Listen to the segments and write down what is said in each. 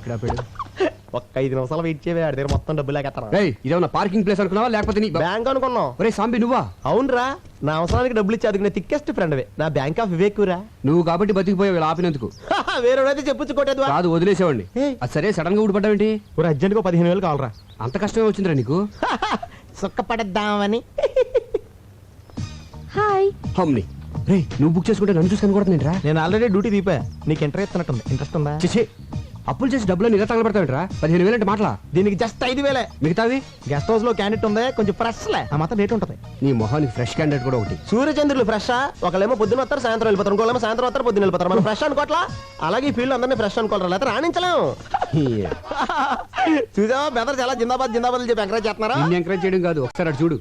ఇక్కడ ఆపాడు? ఒక్క ఐదు నిమిషాలు వెయిట్ చేయవే ఆడి దగ్గర మొత్తం డబ్బులు లేకెత్తాను రేయ్ ఇదేమన్నా పార్కింగ్ ప్లేస్ అనుకున్నావా? లేకపోతే నీ బ్యాంక్ అనుకున్నాం. ఒరే సాంబి నువ్వా? అవునరా. నా అవసరానికి డబ్బులు ఇచ్చి అదుకునే తిక్కెస్ట్ ఫ్రెండ్ నా బ్యాంక్ ఆఫ్ వివేకురా నువ్వు కాబట్టి బతికిపోయావు ఇలా ఆపినందుకు. వేరేడైతే చెప్పొచ్చు కొట్టేది కాదు వదిలేసేవాడిని. అది సరే సడన్గా ఊడిపడ్డావేంటి? ఒక అర్జెంట్గా పదిహేను వేలు కావాలరా. అంత కష్టమే వచ్చిందిరా నీకు? సుఖపడద్దామని. హాయ్ హమ్ని. రే నువ్వు బుక్ చేసుకుంటే నన్ను చూసుకొని కూడా నేను ఆల్రెడీ డ్యూటీ దీపా. నీకు ఇంటర్ ఇస్తున్నట్టుంది. ఇంట్రెస్ట్ ఉందా? చేసే అప్పులు చేసి డబ్బులు ఇలా తగలబెడతావేంట్రా పదిహేను వేలు అంటే మాటలా? దీనికి జస్ట్ ఐదు వేలే. మిగతావి? గెస్ట్ హౌస్లో క్యాండిడేట్ ఉంది కొంచెం ఫ్రెష్ లే. ఆ మాత్రం రేట్ ఉంటుంది. నీ మొహానికి ఫ్రెష్ క్యాండిడేట్ కూడా ఒకటి. సూర్యచంద్రులు ఫ్రెష్ ఒకళ్ళేమో పొద్దున వస్తారు సాయంత్రం వెళ్ళిపోతారు. ఇంకోళ్ళేమో సాయంత్రం వస్తారు పొద్దున వెళ్ళిపోతారు. మనం ఫ్రెష్ అనుకోవట్లా? అలాగే ఈ ఫీల్డ్ అందరినీ ఫ్రెష్ అనుకోవాలి లేకపోతే రాణించలేము. చూసావా? బెదర్ చాలా జిందాబాద్ జిందాబాద్ చెప్పి ఎంకరేజ్ చేస్తున్నారా? ఎంకరేజ్ చేయడం కాదు ఒకసారి అటు చూడు.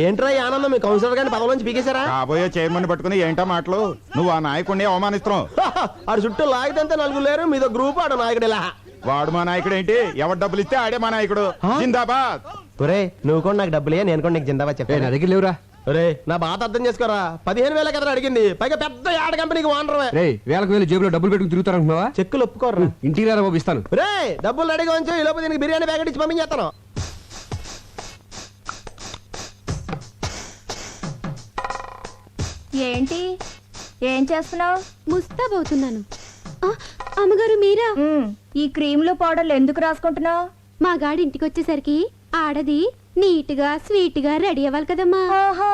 ఏంట్రా ఈ ఆనందం? మీ కౌన్సిలర్ గారిని పదవి నుంచి పీకేశారా? కాబోయే చైర్మన్ పట్టుకుని ఏంటా మాటలు? నువ్వు ఆ నాయకుడిని అవమానిస్తున్నావు. ఆడు చుట్టూ లాగితే నలుగురు లేరు మీదో గ్రూప్ ఆడు నాయకుడు ఇలా. వాడు మా నాయకుడు ఏంటి? ఎవరు డబ్బులు ఇస్తే ఆడే మా నాయకుడు. జిందాబాద్. ఒరే నువ్వు కూడా నాకు డబ్బులే నేను కూడా నీకు జిందాబాద్ నా చెప్పాను దగ్గర లేవురా. ఒరే నా బాధ అర్థం చేసుకోరా? పదిహేను వేల కదా అడిగింది. పైగా పెద్ద యాడ్ కంపెనీకి వానరవే రే వేలకు వేలు జేబులో డబ్బులు పెట్టుకుని తిరుగుతారనుకున్నావా చెక్కులు ఒప్పుకోర్రా. ఇంటికి రారా బాబు ఇస్తాను. రే డబ్బులు రెడీగా ఉంచు ఈ లోపు దీనికి బిర్యానీ ప్యాకెట్ ఇచ్చి పంపించేస్తాను. ఏంటి? ఏం చేస్తున్నావు? ముస్తాబవుతున్నాను అమ్మగారు మీరా? ఈ క్రీములు పౌడర్లు ఎందుకు రాసుకుంటున్నావు? మా గాడి ఇంటికి వచ్చేసరికి ఆడది నీట్గా స్వీట్గా రెడీ అవ్వాలి కదమ్మా. ఆహా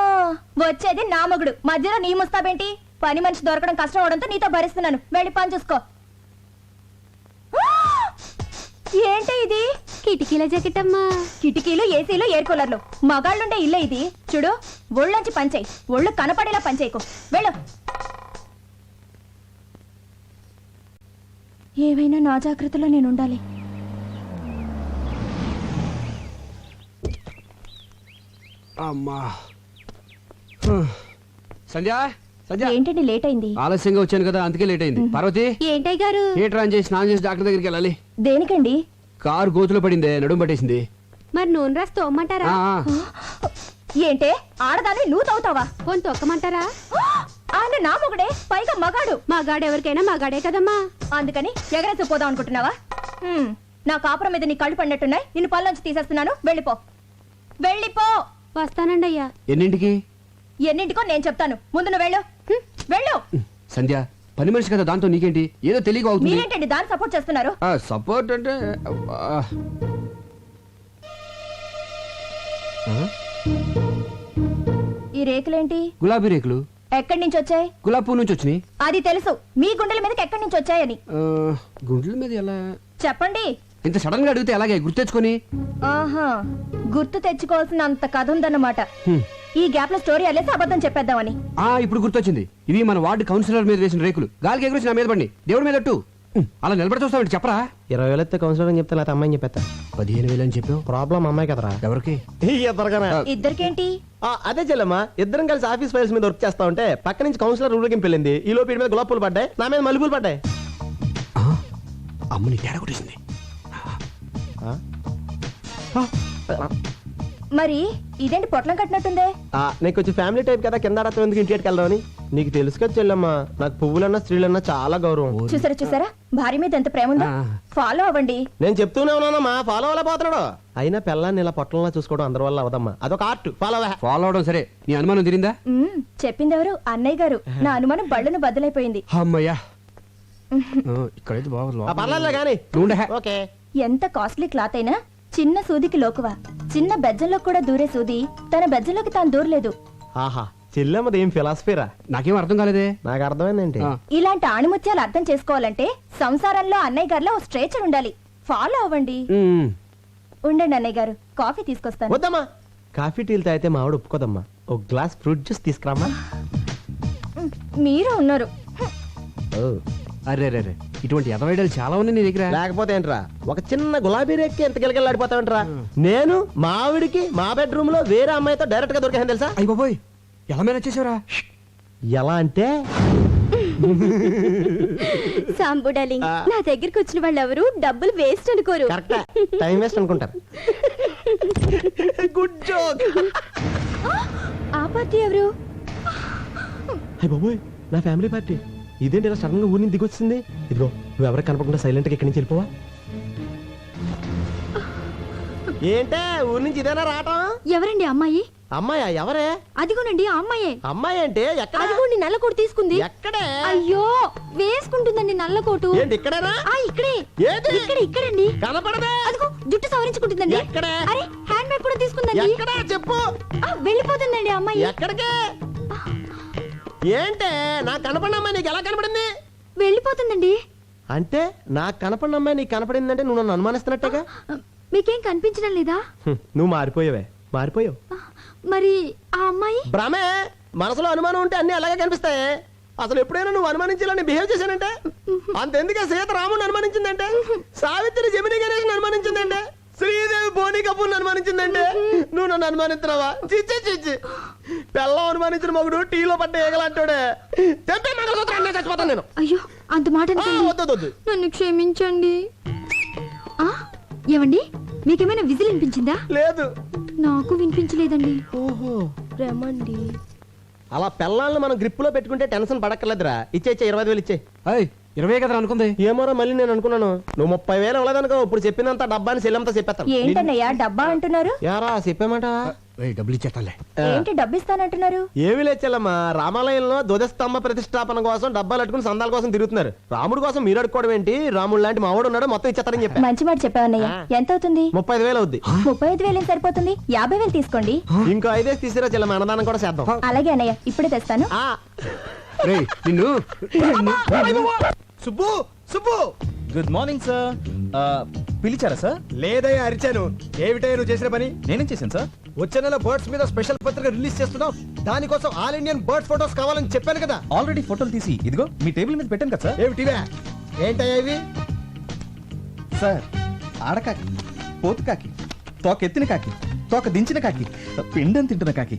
వచ్చేది నా మొగుడు. మధ్యలో నీ ముస్తాబేంటి? పని మనిషి దొరకడం కష్టం అవడంతో నీతో భరిస్తున్నాను. వెళ్ళి పని చూసుకో! ఏంటి ఇది? కిటికీల జాకెట్ అమ్మా కిటికీలు ఏసీలు ఎయిర్ కూలర్లు. మగాళ్ళుండే ఇల్లే ఇది. చూడు ఒళ్ళొంచి పంచేయి ఒళ్ళు కనపడేలా పంచేయకు వెళ్ళు. ఏవైనా నా జాగ్రత్తలో నేను ఉండాలి. అమ్మా. హ. సంధ్య సంధ్య. ఏంటండి లేట్ అయింది ఆలస్యంగా వచ్చాను కదా అందుకే లేట్ అయింది పార్వతి. ఏంటయ్య గారు? థియేటర్ ఆన్ చేసి స్నానం చేసి డాక్టర్ దగ్గరికి వెళ్ళాలి. దేనికండి? కారు గోతులో పడిందే నడుము పట్టేసింది. మరి నూనె రాసి తోమ్మంటారా. ఏంటే ఆడదాన్ని నువ్వు తవ్వుతావా? పోని తొక్కమంటారా? నా మొగుడే పైగా మగాడు. మా గాడు ఎవరికైనా మా గాడే కదమ్మా. అందుకని ఎగరేసి పోదాం అనుకుంటున్నావా? హ్మ్, నా కాపురం మీద నీ కళ్ళు పడినట్టున్నాయి. నిన్ను పళ్ళొంచి తీసేస్తున్నాను. వెళ్ళిపో. వెళ్ళిపో. వస్తానండి అయ్యా. ఎన్నింటికి? ఎన్నింటికో నేను చెప్తాను. ముందు నువ్వు వెళ్ళు. హ్మ్, వెళ్ళు. సంధ్య పని మనిషి కదా దాంతో నీకేంటి? ఏదో తెలియక అవుతుంది. మీరేంటండి దాన్ని సపోర్ట్ చేస్తున్నారు? సపోర్ట్ అంటే. ఆ? ఈ రేకులేంటి? గులాబీ రేకులు. ఎక్కడి నుంచి వచ్చాయి? గులాబీ పువ్వు నుంచి వచ్చినాయి. అది తెలుసు. మీ గుండెల మీదకి ఎక్కడి నుంచి వచ్చాయని. ఆ, గుండెల మీద ఎలా? చెప్పండి. ఇంత సడన్గా అడిగితే అలాగే గుర్తెచ్చుకొని ఆహా గుర్తు తెచ్చుకోవాల్సిన అంత కథ ఉందన్నమాట హ్మ్. ఈ గ్యాప్లో స్టోరీ అల్లేసి అబద్ధం చెప్పేద్దామని. ఆ ఇప్పుడు గుర్తొచ్చింది. ఇవి మన వార్డు కౌన్సిలర్ మీద వేసిన రేకులు. గాలికి ఎగురేసి నా మీద పడి. దేవుడి మీద అట్టు. అలా నిలబడి చూస్తావు చెప్పరా? ఇరవై వేలు ఎత్తే కౌన్సిలర్ అని చెప్తే లేకపోతే అమ్మాయిని చెప్పేస్తా. పదిహేను వేలు అని చెప్పావు? ప్రాబ్లం అమ్మాయి కదరా. ఎవరికి? ఇద్దరుగానే ఇద్దరికేంటి? ఆ, అదే చెల్లమ్మా ఇద్దరం కలిసి ఆఫీస్ ఫైల్స్ మీద వర్క్ చేస్తా ఉంటే పక్క నుంచి కౌన్సిలర్ ఊరికి వెళ్ళింది. ఈ లోపు వీడి మీద గులాబ్ పూలు పడ్డాయి నా మీద మల్లెపూలు పడ్డాయి. అమ్మని తేడా కొట్టేసింది. ఆ? మరి ఇదేంటి పొట్లం కట్టినట్టుందే? ఆ, నీకు వచ్చి ఫ్యామిలీ టైప్ కదా కింద ఆడతాం ఎందుకు ఇంటికి వెళ్దామని నీకు తెలుసు కదా చెల్లమ్మా నాకు పువ్వులన్నా స్త్రీలన్నా చాలా గౌరవం. చూసారా చూసారా? భార్య మీద ఎంత ప్రేమ ఉందో. ఫాలో అవ్వండి. నేను చెప్తూనే ఉన్నానమ్మా ఫాలో అవ్వలే పోతున్నాడు. అయినా పిల్లాన్ని ఇలా పొట్టంలా చూసుకోవడం అందరి వల్ల అవదమ్మా. అదొక ఆర్ట్ ఫాలో ఫాలో అవడం సరే. నీ అనుమానం తిరిందా? మ్మ్, చెప్పిందెవరు అన్నయ్య గారు. నా అనుమానం బళ్ళను బద్దలైపోయింది. అమ్మయ్యా. ఇక్కడైతే బాగా ఆ, పర్లేదులే కానీ నువ్వు ఉండే. ఓకే. ఎంత కాస్ట్లీ క్లాత్ అయినా చిన్న సూదికి లోకువా. చిన్న బెజ్జంలో కూడా దూరే సూది తన బెజ్జంలోకి తాను దూరలేదు. ఆహా చెల్లెమ్మది ఏం ఫిలాసఫీరా నాకేం అర్థం కాలేదే? నాకు అర్థమైందేంటి. ఇలాంటి ఆణిముత్యాలు అర్థం చేసుకోవాలంటే సంసారంలో అన్నయ్య గారిలో ఓ స్ట్రేచర్ ఉండాలి. ఫాలో అవ్వండి. ఉమ్. ఉండండి అన్నయ్య గారు కాఫీ తీసుకొస్తాను. వద్దమ్మా కాఫీ టీలు తాగితే మా ఆవిడ ఒప్పుకోదమ్మా. ఒక గ్లాస్ ఫ్రూట్ జ్యూస్ తీసుకురామ్మా. మ్మ్, మీరు ఉన్నారు. ఓ. అరే రే రే ఇటువంటి ఎదవైడలు చాలా ఉన్నాయి నీ దగ్గర. లేకపోతే ఏంట్రా? ఒక చిన్న గులాబీ రేక్కి ఎంత గిలగిలాడిపోతావంటరా నేను మా ఆవిడికి మా బెడ్రూమ్లో వేరే అమ్మాయితో డైరెక్ట్గా దొరికాను తెలుసా? అయ్యి బాబోయ్ ఎలా మీద వచ్చేసావురా ఎలా అంటే? సాంబు డార్లింగ్. నా దగ్గరికి వచ్చిన వాళ్ళు ఎవరు డబ్బులు వేస్ట్ అనుకోరు. కరెక్ట్. టైం వేస్ట్ అనుకుంటారు. గుడ్ జోక్ ఆ పార్టీ ఎవరు? అయ్య బాబోయ్ నా ఫ్యామిలీ పార్టీ. ఇదేంటి ఇలా సడన్గా ఊరిని దిగొచ్చింది? ఇదిగో నువ్వు ఎవరికి కనపడకుండా సైలెంట్గా ఇక్కడి నుంచి వెళ్ళిపోవా. ఏంటే ఊరి నుంచి ఇదేనా రావటం? ఎవరండి అమ్మాయి? అమ్మాయా ఎవరే? అదిగోనండి ఆ అమ్మాయే. అమ్మాయి అంటే ఎక్కడ? అదిగోండి నల్ల కోటు తీసుకుంది. ఎక్కడే? అయ్యో వేసుకుంటుందండి నల్ల కోటు ఏంటి ఇక్కడేనా? ఆ ఇక్కడే. ఏది? ఇక్కడ ఇక్కడండి. కనపడదే. అదిగో జుట్టు సవరించుకుంటుందండి. ఎక్కడే? అరే హ్యాండ్ బ్యాగ్ కూడా తీసుకుందండి. ఎక్కడా? చెప్పు. ఆ, వెళ్ళిపోతుందండి ఆ అమ్మాయి. ఎక్కడికి? ఏంటే? నాకు కనపడిన అమ్మాయి నీకు ఎలా కనపడింది? వెళ్ళిపోతుందండి. అంటే నాకు కనపడిన అమ్మాయి నీకు కనపడిందంటే నువ్వు నన్ను అనుమానిస్తున్నట్టుగా? మీకేం కనిపించడం లేదా? హ్మ్, నువ్వు మారిపోయావే. మారిపోయావు. మరి ఆ అమ్మాయి? భ్రమే! మనసులో అనుమానం ఉంటే అన్ని అలాగే కనిపిస్తాయి. అసలు ఎప్పుడైనా నువ్వు అనుమానించాలని బిహేవ్ చేశానంటే? అంతెందుకే సీత రాముని అనుమానించిందంటే? సావిత్రి జమిని గణేష్ అనుమానించిందంటే? శ్రీదేవి బోని కపూర్ అనుమానించిందంటే నువ్వు నన్ను అనుమానిస్తున్నావా? చిచ్చి చిచ్చి పెళ్ళం అనుమానించిన మగుడు టీలో పడ్డ ఏగలంటాడే. మంగళసూత్రం అన్నీ చచ్చిపోతాను నేను. అయ్యో అంత మాట ఆ, అనకండి. వద్దు వద్దు, వద్దు. నన్ను క్షమించండి. ఆ ఏమండి? మీకేమైనా విజిల్ వినిపించిందా? లేదు. నాకు వినిపించలేదండి. ఓహో. రమండి అలా పెళ్ళాలను మనం గ్రిప్పులో పెట్టుకుంటే టెన్షన్ పడక్కర్లేదురా. ఇచ్చే ఇచ్చే ఇరవై ఐదు వేలు ఇచ్చే. ఇరవై కదా అనుకుంది. ఏమోరా మళ్ళీ నేను అనుకున్నాను. నువ్వు ముప్పై వేలు ఇవ్వలేదనుకో ఇప్పుడు చెప్పినంత డబ్బాని సెల్లంతా చెప్పేస్తాను. ఏంటన్నయ్యా డబ్బా అంటున్నారు? యారా చెప్పామాట? డబ్బులు ఏంటి ఏమి లేచెల్లమ్మా రామాలయంలో ధ్వజస్తంభ ప్రతిష్టాపన కోసం డబ్బాలు అట్టుకుని సందాల కోసం తిరుగుతున్నారు. రాముడు కోసం మీరు అడుక్కోవడం ఏంటి? రాముడు లాంటి మావాడు ఉన్నాడు మొత్తం ఇచ్చేస్తారని చెప్పా. మంచి మాట చెప్పావన్నయ్య. ఎంత అవుతుంది? ముప్పై ఐదు వేలు అవుద్ది. ముప్పై ఐదు వేలు సరిపోతుంది? యాభై వేలు తీసుకోండి. ఇంకో ఐదేసి తీసిరా చెల్లమ్మ అన్నదానం కూడా చేద్దాం. అలాగే అన్నయ్య ఇప్పుడే తెస్తాను. ఆ, రేయ్ నిన్ను Subbu Subbu. Good morning sir పిలిచారా సార్ లేదయ్యా అరిచాను. ఏమిటయ్యా నువ్వు చేసిన పని? నేనేం చేశాను సార్ వచ్చే నెల బర్డ్స్ మీద స్పెషల్ పత్రిక రిలీజ్ చేస్తున్నావు. దానికోసం ఆల్ ఇండియన్ బర్డ్ ఫోటోస్ కావాలని చెప్పాను కదా. ఆల్రెడీ ఫోటోలు తీసి ఇదిగో మీ టేబుల్ మీద పెట్టాను కదా సార్ ఏమిటివే ఏంటయ్యా ఇవి? సార్ ఆడకాకి పోతు కాకి తోక ఎత్తిన కాకి తోక దించిన కాకి పిండం తింటున్న కాకి.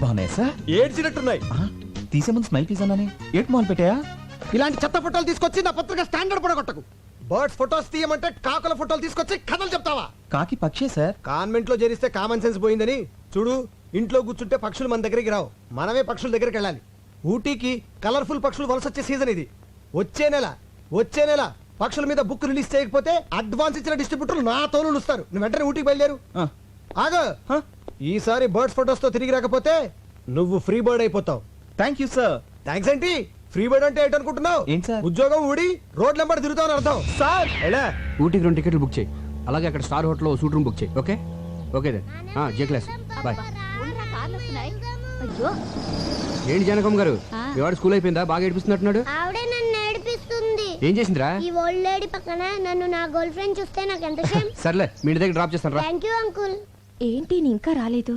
బాగున్నాయి సార్ ఏడ్చినట్టున్నాయి. ఆ, తీసే ముందు స్మైల్ ప్లీజ్ అన్నానే? ఏట్ మాల్ పెట్టాయా? ఇలాంటి చెత్త ఫోటోలు తీసుకొచ్చి నా పత్రిక స్టాండర్డ్ పడగొట్టకు. బర్డ్స్ ఫోటోస్ తీయమంటే కాకుల ఫోటోలు తీసుకొచ్చి కథలు చెప్తావా? కాకి పక్షే సార్ కాన్వెంట్లో చేరిస్తే కామన్ సెన్స్ పోయిందని. చూడు ఇంట్లో కూర్చుంటే పక్షులు మన దగ్గరికి రావు. మనమే పక్షుల దగ్గరికి వెళ్ళాలి. ఊటీకి కలర్ఫుల్ పక్షులు వలస వచ్చే సీజన్ ఇది. వచ్చే నెల వచ్చే నెల పక్షుల మీద బుక్ రిలీజ్ చేయకపోతే అడ్వాన్స్ ఇచ్చిన డిస్ట్రిబ్యూటర్లు నా తోలు ఇస్తారు నువ్వు వెంటనే ఊటీకి బయలుదేరు. ఆగో. ఈసారి బర్డ్స్ ఫోటోస్తో తిరిగి రాకపోతే నువ్వు ఫ్రీ బర్డ్ అయిపోతావు. థ్యాంక్ యూ సార్ థ్యాంక్స్ ఏంటి ఫ్రీ బర్డ్ అంటే ఏంటి సార్? ఉద్యోగం ఊడి రోడ్ నెంబర్ తిరుగుతావు అర్థం. సార్! ఎలా? ఊటీకి రెండు టికెట్లు బుక్ చేయి. అలాగే అక్కడ స్టార్ హోటల్లో సూట్ రూమ్ బుక్ చేయి ఓకే? ఓకే దెన్ జే క్లాస్. బాయ్. అయ్యో. ఏంటి జానకమ్మ గారు? మీ వాడు స్కూల్ అయిపోయిందా? బాగా ఏడిపిస్తున్నట్టున్నాడు? ఆవిడే నన్ను ఏడిపిస్తుంది. ఏం చేసిందిరా? ఈ ఓల్డ్ లేడీ పక్కన నన్ను నా గర్ల్ ఫ్రెండ్ చూస్తే నాకు ఎంత షేమ్ సర్లే మీ ఇంటి దగ్గర డ్రాప్ చేస్తాను రా. థ్యాంక్ యూ అంకుల్ ఏంటి నీ ఇంకా రాలేదు?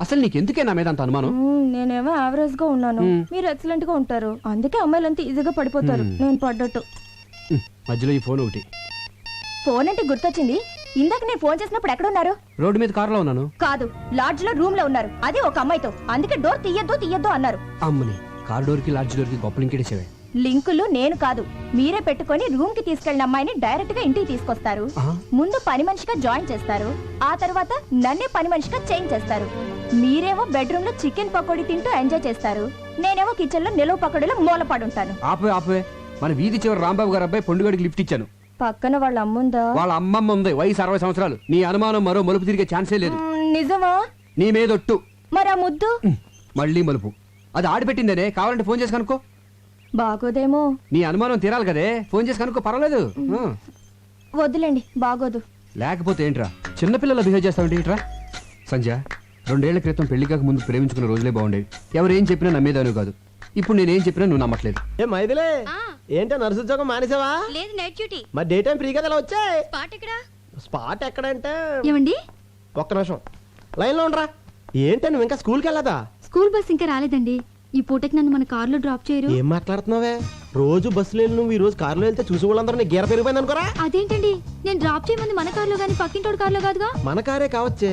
అసలు నీకెందుకే నా మీద అంత అనుమానం? మ్మ్, నేనేమో యావరేజ్గా ఉన్నాను. మ్మ్. మీరు ఎక్సలెంట్గా ఉంటారు. అందుకే అమ్మాయిలంతా ఈజీగా పడిపోతారు. నేను పడ్డట్టు. మధ్యలో ఈ ఫోన్ ఒకటి. ఫోన్ అంటే గుర్తొచ్చింది. ఇందాక నేను ఫోన్ చేసినప్పుడు ఎక్కడున్నారు రోడ్డు మీద కారులో ఉన్నాను. కాదు లాడ్జ్లో రూమ్లో ఉన్నారు. అది ఒక అమ్మాయితో. అందుకే డోర్ తీయద్దు తీయద్దు అన్నారు. అమ్మని కార్ డోర్కి లాడ్జ్ డోర్కి గొప్పలు ఇంకేసేవే లింకులు నేను కాదు. మీరే పెట్టుకొని రూమ్కి తీసుకెళ్ళిన అమ్మాయిని డైరెక్ట్గా ఇంటికి తీసుకొస్తారు. ముందు పని మనిషిగా జాయిన్ చేస్తారు. ఆ తర్వాత నన్నే పని మనిషిగా చేంజ్ చేస్తారు. మీరేమో బెడ్రూమ్లో చికెన్ పకోడీ తింటూ ఎంజాయ్ చేస్తారు. నేనేమో కిచెన్లో నిలువ పకోడీలో మూలపడుంటాను. ఆపే ఆపే. మన వీధి చివరి రాంబాబు గారు అబ్బాయి పొండుగడికి లిఫ్ట్ ఇచ్చాను. పక్కన వాళ్ళ అమ్ముందా వాళ్ళ అమ్మమ్మ ఉంది వయసు అరవై సంవత్సరాలు. నీ అనుమానం మరో మలుపు తిరిగే ఛాన్సే లేదు. నిజమా? నీ మీదొట్టు మరి ఆ ముద్దు? మళ్ళీ మలుపు. అది ఆడిపెట్టిందనే? కావాలంటే ఫోన్ చేసి కనుక్కో. బాగోదేమో. నీ అనుమానం తీరాలి కదే. ఫోన్ చేసి కనుక్కో పర్వాలేదు. ఆ. వద్దులేండి బాగోదు. లేకపోతే ఏంట్రా? చిన్నపిల్లలు బిహేవ్ చేస్తావంటే ఏంట్రా? సంజయ్ రెండేళ్ళ క్రితం పెళ్ళి కాక ముందు ప్రేమించుకున్న రోజులే బాగుండేవి. ఎవరు ఏం చెప్పినా నమ్మేదాను కాదు. ఇప్పుడు నేనేం చెప్పినా నువ్వు నమ్మట్లేదు. ఏ మైదిలే ఏంటో నర్సు ఉద్యోగం మానేసావా? లేదు నైట్ డ్యూటీ. మరి డే టైం ఫ్రీ కదా ఇలా వచ్చాయి? స్పాట్ ఇక్కడ స్పాట్ ఎక్కడంటే? ఏమండి? ఒక్క నిమిషం. లైన్లో ఉండరా. ఏంటి నువ్వు ఇంకా స్కూల్కి వెళ్ళదా? స్కూల్ బస్ ఇంకా రాలేదండి. ఈ పూటకి నన్ను మన కార్లో డ్రాప్ చేయరు. ఏం మాట్లాడుతున్నావే? రోజు బస్సులో వెళ్ళి నువ్వు ఈ రోజు కారులో వెళ్తే చూసి వాళ్ళందరూ నీ గీర పెరిగిపోయింది అనుకోరా అదేంటండి? నేను డ్రాప్ చేయమంది మన కార్లో గానీ పక్కింటోడు కార్లో కాదుగా? మన కారే కావచ్చే.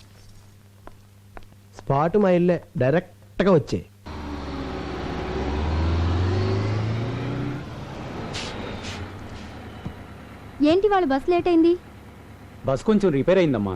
స్పాట్ మా ఇల్లే డైరెక్ట్గా వచ్చే. ఏంటి వాళ్ళ బస్ లేట్ అయింది? బస్ కొంచెం రిపేర్ అయిందమ్మా.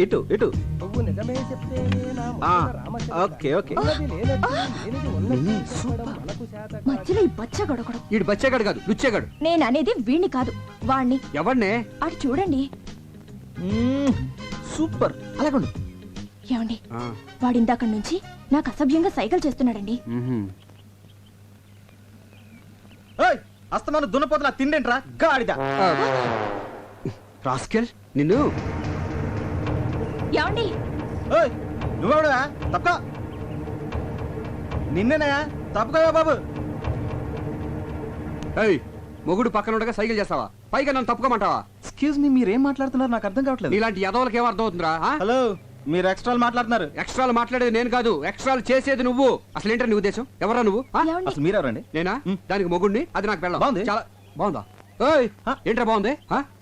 ఇటు ఇటు. నువ్వు నిజమే చెప్తేనే నా ఆ, ముందర రామచంద్ర. Okay okay. ఉన్నది లేనట్టు, లేనిది ఉన్నట్టు చెప్పడం మనకు చేత కాదు. మధ్యలో ఈ బచ్చ గొడగడం ఈడు బచ్చేగాడు కాదు లుచ్చేగాడు. నేను అనేది వీణ్ణి కాదు వాణ్ణి. ఎవరినే అటు చూడండి. సూపర్. అలాగుండు. ఏమండి? వాడిందాక నుంచి నాకు అసభ్యంగా సైకిల్ చేస్తున్నాడండి. ఏయ్, అస్తమాను దున్నపోతున్నా తిండేంట్రా? గాడిద. రాస్కెల్ నిన్ను? నువ్వెవడువా తప్పక. నిన్నేనా తప్పగా బాబు? ఏయ్ మొగుడు పక్కన ఉండగా సైకిల్ చేస్తావా? పైగా నన్ను తప్పుకోమంటావా? ఎక్స్క్యూజ్ మీ మీరేం మాట్లాడుతున్నారు? నాకు అర్థం కావట్లేదు. నీలాంటి యదవులకి ఏం అర్థం అవుతుందిరా ఆ? హలో మీరు ఎక్స్ట్రా మాట్లాడుతున్నారు. ఎక్స్ట్రాలు మాట్లాడేది నేను కాదు ఎక్స్ట్రాలు చేసేది నువ్వు. అసలు ఏంటో నీ ఉద్దేశం? ఎవరా నువ్వు? ఆ? ఏమండి అసలు మీరెవరండి? నేనా. దానికి మొగుడిని అది నాకు పెళ్ళం. బాగుంది. చాలా బాగుందా? ఏయ్? ఏంట్రా బాగుంది? ఆ?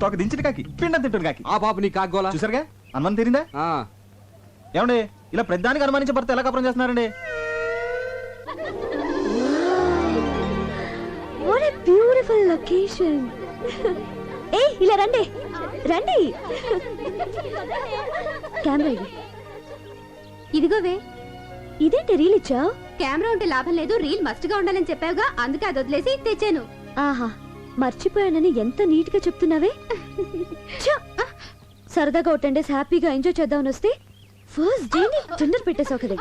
తోక దించిన కాకి పిండం తింటున్న కాకి. ఆ పాప నీ కాగోలా చూసారుగా? అనుమానం తీరిందా? ఆ, ఏమండి ఇలా ప్రతిదానికి అనుమానించే భర్త ఎలా కపరం చేస్తున్నారండి? వాట్ ఎ బ్యూటిఫుల్ లొకేషన్ ఏ ఇలా రండి. రండి. కెమెరా ఇది. ఇదిగోవే ఇదేంటి రీల్ ఇచ్చావు? కెమెరా ఉంటే లాభం లేదు రీల్ మస్ట్గా ఉండాలని చెప్పావుగా అందుకే అది వదిలేసి తెచ్చాను. ఆహా. మర్చిపోయానని ఎంత నీట్గా చెప్తున్నావే సరదాగా ఒక టెన్ డేస్ హ్యాపీగా ఎంజాయ్ చేద్దామని వస్తే ఫస్ట్ డే తొందర పెట్టేసావు కదా.